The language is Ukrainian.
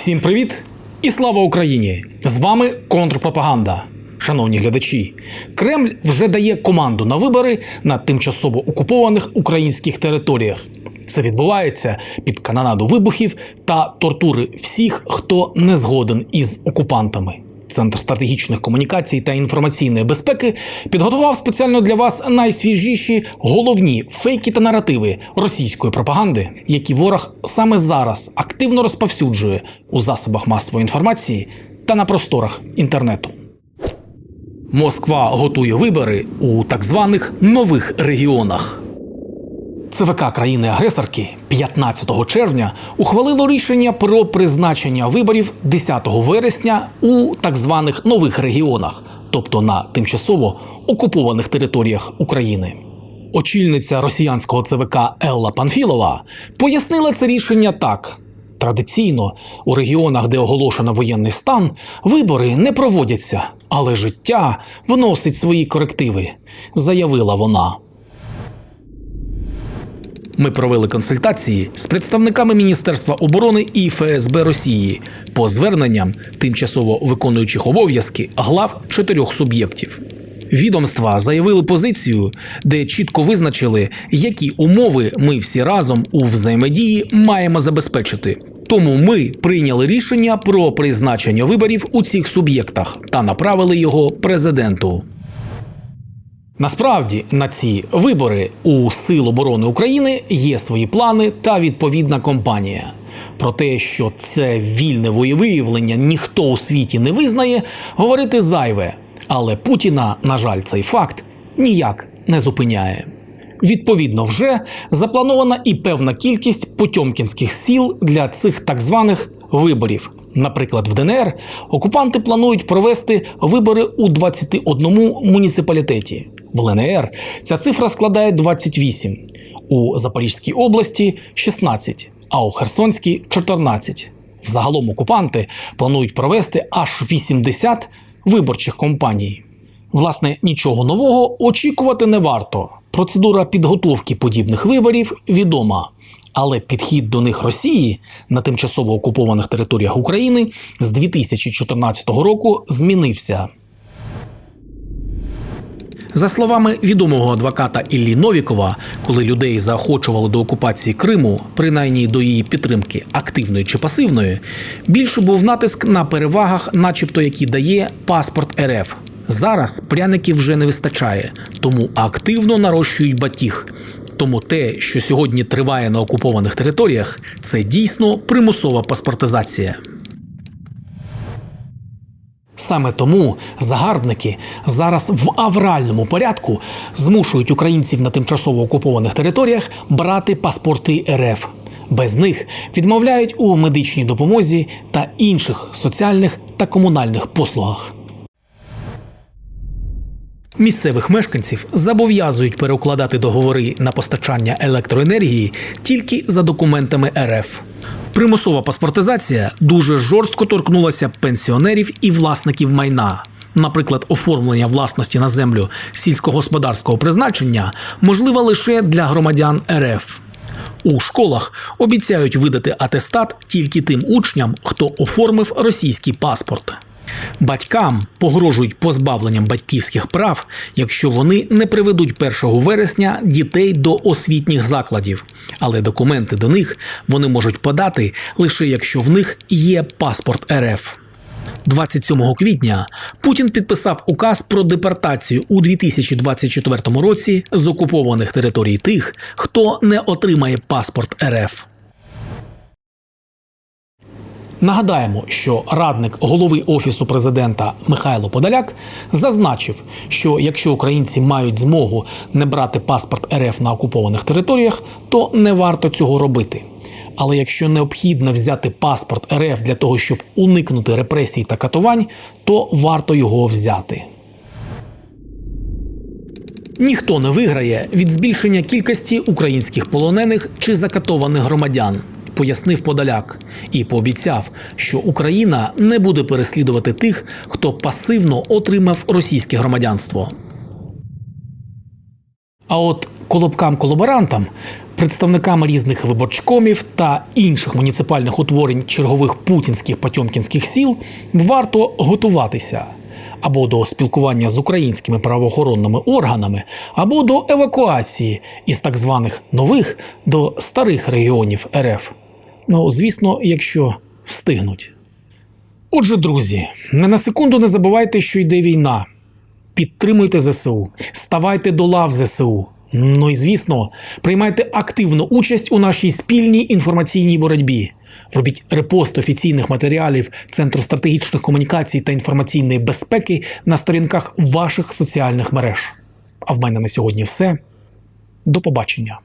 Всім привіт і слава Україні! З вами контрпропаганда. Шановні глядачі, Кремль вже дає команду на вибори на тимчасово окупованих українських територіях. Це відбувається під канонаду вибухів та тортури всіх, хто не згоден із окупантами. Центр стратегічних комунікацій та інформаційної безпеки підготував спеціально для вас найсвіжіші головні фейки та наративи російської пропаганди, які ворог саме зараз активно розповсюджує у засобах масової інформації та на просторах інтернету. Москва готує вибори у так званих нових регіонах. ЦВК країни-агресорки 15 червня ухвалило рішення про призначення виборів 10 вересня у так званих нових регіонах, тобто на тимчасово окупованих територіях України. Очільниця росіянського ЦВК Елла Панфілова пояснила це рішення так. Традиційно у регіонах, де оголошено воєнний стан, вибори не проводяться, але життя вносить свої корективи, заявила вона. Ми провели консультації з представниками Міністерства оборони і ФСБ Росії по зверненням тимчасово виконуючих обов'язки глав чотирьох суб'єктів. Відомства заявили позицію, де чітко визначили, які умови ми всі разом у взаємодії маємо забезпечити. Тому ми прийняли рішення про призначення виборів у цих суб'єктах та направили його президенту. Насправді на ці вибори у Сил оборони України є свої плани та відповідна компанія. Про те, що це вільне воєвиявлення ніхто у світі не визнає, говорити зайве. Але Путіна, на жаль, цей факт ніяк не зупиняє. Відповідно, вже запланована і певна кількість потьомкінських сіл для цих так званих виборів. Наприклад, в ДНР окупанти планують провести вибори у 21 муніципалітеті. В ЛНР ця цифра складає 28, у Запорізькій області 16, а у Херсонській 14. Взагалом окупанти планують провести аж 80 виборчих компаній. Власне, нічого нового очікувати не варто. Процедура підготовки подібних виборів відома. Але підхід до них Росії на тимчасово окупованих територіях України з 2014 року змінився. За словами відомого адвоката Іллі Новікова, коли людей заохочували до окупації Криму, принаймні до її підтримки активної чи пасивної, більше був натиск на перевагах, начебто які дає паспорт РФ. Зараз пряників вже не вистачає, тому активно нарощують батіг. Тому те, що сьогодні триває на окупованих територіях, це дійсно примусова паспортизація. Саме тому загарбники зараз в авральному порядку змушують українців на тимчасово окупованих територіях брати паспорти РФ. Без них відмовляють у медичній допомозі та інших соціальних та комунальних послугах. Місцевих мешканців зобов'язують переукладати договори на постачання електроенергії тільки за документами РФ. Примусова паспортизація дуже жорстко торкнулася пенсіонерів і власників майна. Наприклад, оформлення власності на землю сільськогосподарського призначення можливе лише для громадян РФ. У школах обіцяють видати атестат тільки тим учням, хто оформив російський паспорт. Батькам погрожують позбавленням батьківських прав, якщо вони не приведуть 1 вересня дітей до освітніх закладів, але документи до них вони можуть подати лише якщо в них є паспорт РФ. 27 квітня Путін підписав указ про депортацію у 2024 році з окупованих територій тих, хто не отримає паспорт РФ. Нагадаємо, що радник голови офісу президента Михайло Подоляк зазначив, що якщо українці мають змогу не брати паспорт РФ на окупованих територіях, то не варто цього робити. Але якщо необхідно взяти паспорт РФ для того, щоб уникнути репресій та катувань, то варто його взяти. Ніхто не виграє від збільшення кількості українських полонених чи закатованих громадян, пояснив Подоляк, і пообіцяв, що Україна не буде переслідувати тих, хто пасивно отримав російське громадянство. А от колобкам-колаборантам, представникам різних виборчкомів та інших муніципальних утворень чергових путінських потьомкінських сіл варто готуватися або до спілкування з українськими правоохоронними органами, або до евакуації із так званих нових до старих регіонів РФ. Ну, звісно, якщо встигнуть. Отже, друзі, не на секунду не забувайте, що йде війна. Підтримуйте ЗСУ, ставайте до лав ЗСУ. Ну і звісно, приймайте активну участь у нашій спільній інформаційній боротьбі. Робіть репост офіційних матеріалів Центру стратегічних комунікацій та інформаційної безпеки на сторінках ваших соціальних мереж. А в мене на сьогодні все. До побачення.